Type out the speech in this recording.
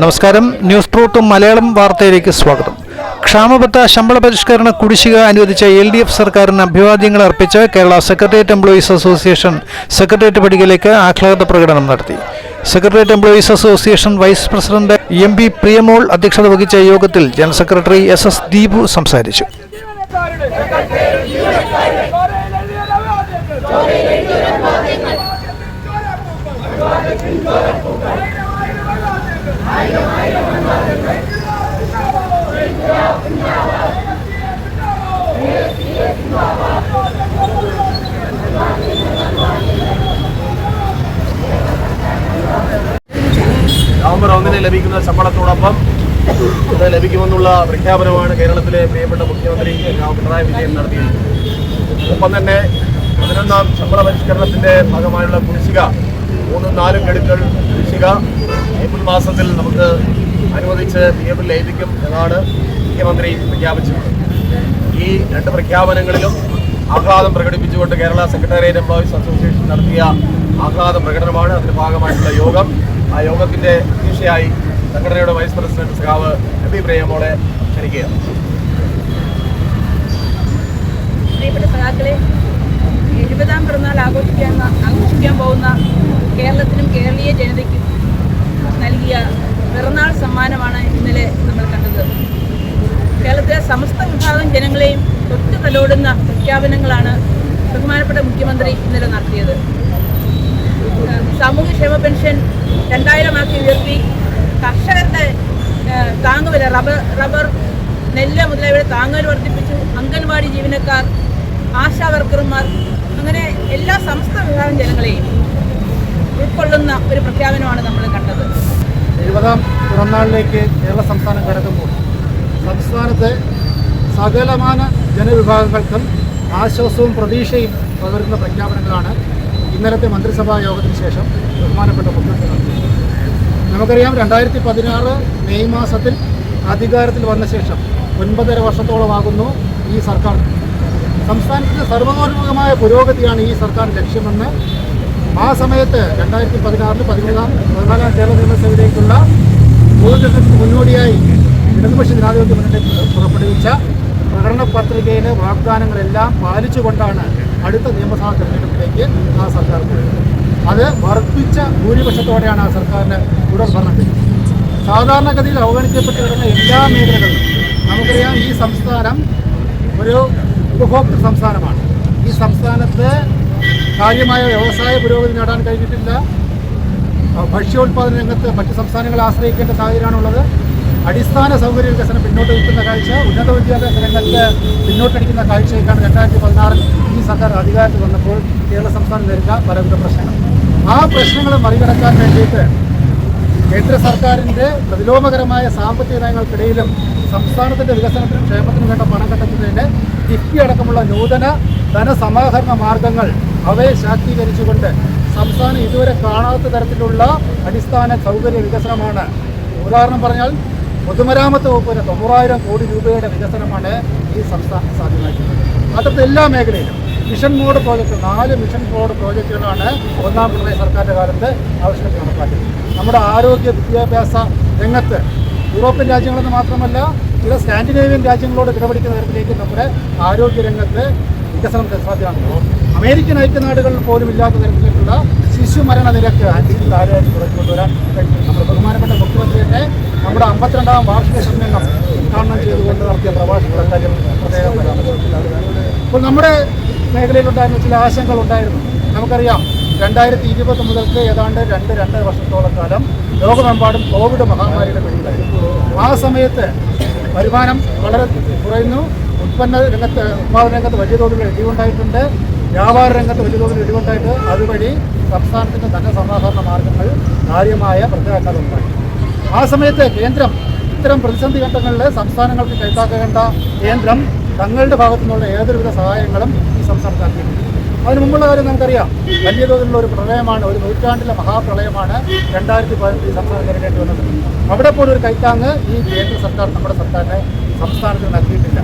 നമസ്കാരം. News truth Malayalam വാർത്തയിലേക്ക് സ്വാഗതം. ക്ഷാമബത്ത ശമ്പള പരിഷ്കരണ കുടിശ്ശിക അനുവദിച്ച എൽ ഡി എഫ് സർക്കാരിന് അഭിവാദ്യങ്ങൾ അർപ്പിച്ച് Kerala secretariat employees association secretariat പടികയിലേക്ക് ആഹ്ലാദ പ്രകടനം നടത്തി. Secretariat employees association vice president M P Priyamol അധ്യക്ഷത വഹിച്ച യോഗത്തിൽ general secretary S S Deepu സംസാരിച്ചു. നവംബർ ലഭിക്കുന്ന ശമ്പളത്തോടൊപ്പം ഇത് ലഭിക്കുമെന്നുള്ള പ്രഖ്യാപനമാണ് കേരളത്തിലെ പ്രിയപ്പെട്ട മുഖ്യമന്ത്രി പിണറായി വിജയൻ നടത്തിയത് ഒപ്പം തന്നെ പതിനൊന്നാം ശമ്പള പരിഷ്കരണത്തിന്റെ ഭാഗമായുള്ള കുടിശ്ശിക മൂന്നും നാലും ഗഡുക്കൾ കുടിശ്ശിക ഏപ്രിൽ മാസത്തിൽ നമുക്ക് അനുവദിച്ച് എഫിൽ ലയിപ്പിക്കും എന്നാണ് മുഖ്യമന്ത്രി പ്രഖ്യാപിച്ചത് ഈ രണ്ട് പ്രഖ്യാപനങ്ങളിലും ആഹ്ലാദം പ്രകടിപ്പിച്ചുകൊണ്ട് കേരള സെക്രട്ടേറിയറ്റ് എംപ്ലോയീസ് അസോസിയേഷൻ നടത്തിയ ആഹ്ലാദ പ്രകടനമാണ് അതിന്റെ ഭാഗമായിട്ടുള്ള യോഗം. ആ യോഗത്തിന്റെ അധ്യക്ഷയായി സംഘടനയുടെ വൈസ് പ്രസിഡന്റ് സഖാവ് എം പി പ്രേമോളെ ക്ഷണിക്കുകയാണ്. എഴുപതാം പിറന്നാൾ ആഘോഷിക്കാൻ ആഘോഷിക്കാൻ പോകുന്ന കേരളത്തിനും കേരളീയ ജനതയ്ക്കും നൽകിയ പിറന്നാൾ സമ്മാനമാണ് ഇന്നലെ നമ്മൾ കണ്ടത്. കേരളത്തിലെ സമസ്ത വിഭാഗം ജനങ്ങളെയും തൊട്ടു തലോടുന്ന പ്രഖ്യാപനങ്ങളാണ് ബഹുമാനപ്പെട്ട മുഖ്യമന്ത്രി ഇന്നലെ നടത്തിയത്. സാമൂഹ്യക്ഷേമ പെൻഷൻ രണ്ടായിരമാക്കി ഉയർത്തി കർഷകരുടെ താങ്ങുവില റബ്ബർ റബ്ബർ നെല്ല് മുതലായവയുടെ താങ്ങുവില വർദ്ധിപ്പിച്ചു. അംഗൻവാടി ജീവനക്കാർ ആശാ വർക്കർമാർ അങ്ങനെ എല്ലാ സംസ്ഥാന വിഭാഗം ജനങ്ങളെയും ഉൾക്കൊള്ളുന്ന ഒരു പ്രഖ്യാപനമാണ് നമ്മൾ കണ്ടത്. എഴുപതാം പിറന്നാളിലേക്ക് കേരള സംസ്ഥാനം കടക്കുമ്പോൾ സംസ്ഥാനത്തെ സകലമാന ജനവിഭാഗങ്ങൾക്കും ആശ്വാസവും പ്രതീക്ഷയും പകരുന്ന പ്രഖ്യാപനങ്ങളാണ് ഇന്നലത്തെ മന്ത്രിസഭാ യോഗത്തിന് ശേഷം ബഹുമാനപ്പെട്ട മുഖ്യമന്ത്രി നമുക്കറിയാം രണ്ടായിരത്തി പതിനാറ് മെയ് മാസത്തിൽ അധികാരത്തിൽ വന്ന ശേഷം ഒൻപതര വർഷത്തോളമാകുന്നു ഈ സർക്കാർ. സംസ്ഥാനത്തിന് സർവതോന്മുഖമായ പുരോഗതിയാണ് ഈ സർക്കാർ ലക്ഷ്യമെന്ന് ആ സമയത്ത് രണ്ടായിരത്തി പതിനാറിൽ പതിമൂന്നാം പതിനാലാം കേരള നിയമസഭയിലേക്കുള്ള പൊതുതെരഞ്ഞെടുപ്പിന് മുന്നോടിയായി ഇടതുപക്ഷ ജനാധിപത്യ മുന്നണി പുറപ്പെടുവിച്ച പ്രകടന പത്രികയിലെ വാഗ്ദാനങ്ങളെല്ലാം പാലിച്ചുകൊണ്ടാണ് അടുത്ത നിയമസഭാ തെരഞ്ഞെടുപ്പിലേക്ക് ആ സർക്കാർ പോയത്. അത് വർദ്ധിച്ച ഭൂരിപക്ഷത്തോടെയാണ് ആ സർക്കാരിന് തുടർ ഭരണം സാധാരണഗതിയിൽ അവഗണിക്കപ്പെട്ട് വരുന്ന എല്ലാ മേഖലകളും നമുക്കറിയാം ഈ സംസ്ഥാനം ഒരു ഉപഭോക്തൃ സംസ്ഥാനമാണ്. ഈ സംസ്ഥാനത്ത് കാര്യമായ വ്യവസായ പുരോഗതി നേടാൻ കഴിഞ്ഞിട്ടില്ല. ഭക്ഷ്യോൽപാദന രംഗത്ത് മറ്റ് സംസ്ഥാനങ്ങളെ ആശ്രയിക്കേണ്ട സാഹചര്യമാണുള്ളത്. അടിസ്ഥാന സൗകര്യ വികസനം പിന്നോട്ട് നിൽക്കുന്ന കാഴ്ച ഉന്നത വിദ്യാഭ്യാസ രംഗത്ത് പിന്നോട്ടടിക്കുന്ന കാഴ്ചയൊക്കെയാണ് രണ്ടായിരത്തി പതിനാറിൽ ഈ സർക്കാർ അധികാരത്തിൽ വന്നപ്പോൾ കേരള സംസ്ഥാനം നേരിട്ട പലവിധ പ്രശ്നങ്ങൾ. ആ പ്രശ്നങ്ങൾ മറികടക്കാൻ വേണ്ടിയിട്ട് കേന്ദ്ര സർക്കാരിന്റെ പ്രതിലോമകരമായ സാമ്പത്തിക നയങ്ങൾക്കിടയിലും സംസ്ഥാനത്തിന്റെ വികസനത്തിനും ക്ഷേമത്തിനും വേണ്ട പണം കണ്ടെത്തുന്നതിന് കിഫ്ബി അടക്കമുള്ള നൂതന ധനസമാഹരണ മാർഗങ്ങൾ അവയെ ശാക്തീകരിച്ചുകൊണ്ട് സംസ്ഥാനം ഇതുവരെ കാണാത്ത തരത്തിലുള്ള അടിസ്ഥാന സൗകര്യ വികസനമാണ്. ഉദാഹരണം പറഞ്ഞാൽ പൊതുമരാമത്ത് വകുപ്പിന് തൊണ്ണൂറായിരം കോടി രൂപയുടെ വികസനമാണ് ഈ സംസ്ഥാനം സാധ്യമാക്കിയത് അത്തരത്തിൽ എല്ലാ മേഖലയിലും മിഷൻ മോഡ് പ്രോജക്റ്റ് നാല് മിഷൻ മോഡ് പ്രോജക്റ്റുകളാണ് ഒന്നാം പിണറായി സർക്കാരിന്റെ കാലത്ത് ആവശ്യമായി നടപ്പാക്കിയത് നമ്മുടെ ആരോഗ്യ വിദ്യാഭ്യാസ രംഗത്ത് യൂറോപ്യൻ രാജ്യങ്ങളെന്ന് മാത്രമല്ല ചില സ്കാൻഡിനേവിയൻ രാജ്യങ്ങളോട് ഇടപെടിക്കുന്ന തരത്തിലേക്ക് നമ്മുടെ ആരോഗ്യ രംഗത്ത് വികസനം സാധ്യമാകുമ്പോൾ അമേരിക്കൻ ഐക്യനാടുകളിൽ പോലും ഇല്ലാത്ത തരത്തിലേക്കുള്ള ശിശു മരണ നിരക്ക് അഞ്ചിൽ താഴെയായിട്ട് കുറച്ചുകൊണ്ടുവരാൻ നമ്മുടെ ബഹുമാനപ്പെട്ട നമ്മുടെ അമ്പത്തിരണ്ടാം വാർഷിക സമ്മേളനം ഉദ്ഘാടനം ചെയ്തുകൊണ്ട് നടത്തിയ പ്രഭാഷണം കാര്യം പ്രത്യേകം പരാമർശിച്ചിട്ടുണ്ട്. അപ്പോൾ നമ്മുടെ മേഖലയിലുണ്ടായിരുന്ന ചില ആശങ്കകൾ ഉണ്ടായിരുന്നു നമുക്കറിയാം രണ്ടായിരത്തി ഇരുപത് മുതൽക്ക് ഏതാണ്ട് രണ്ട് രണ്ടര വർഷത്തോളം കാലം ലോകമെമ്പാടും കോവിഡ് മഹാമാരിയുടെ പിടിയിലായിരുന്നു. ആ സമയത്ത് വരുമാനം വളരെ കുറയുന്നു. ഉൽപ്പന്ന രംഗത്ത് ഉത്പാദന രംഗത്ത് വലിയ തോതിൽ ഇടിവുണ്ടായിട്ടുണ്ട്. വ്യാപാര രംഗത്ത് വലിയ തോതിൽ ഇടിവുണ്ടായിട്ട് അതുവഴി സംസ്ഥാനത്തിന്റെ ധനസമാഹരണ മാർഗങ്ങൾ കാര്യമായ പ്രത്യാഘാതമുണ്ടായി ആ സമയത്ത് കേന്ദ്രം ഇത്തരം പ്രതിസന്ധി ഘട്ടങ്ങളിൽ സംസ്ഥാനങ്ങൾക്ക് കൈത്താക്കേണ്ട കേന്ദ്രം തങ്ങളുടെ ഭാഗത്തു നിന്നുള്ള ഏതൊരുവിധ സഹായങ്ങളും ഈ സംസ്ഥാനത്ത് നൽകിയിട്ടുണ്ട് അതിന് മുമ്പുള്ള കാര്യം നമുക്കറിയാം. വലിയ തോതിലുള്ള ഒരു പ്രളയമാണ് ഒരു നൂറ്റാണ്ടിലെ മഹാപ്രളയമാണ് രണ്ടായിരത്തി പതിനെട്ടിൽ സംസ്ഥാനം നേരിടേണ്ടി വന്നത്. അവിടെ പോലും ഒരു കൈത്താങ്ങ് ഈ കേന്ദ്ര സർക്കാർ നമ്മുടെ സർക്കാരിനെ സംസ്ഥാനത്തിന് നൽകിയിട്ടില്ല.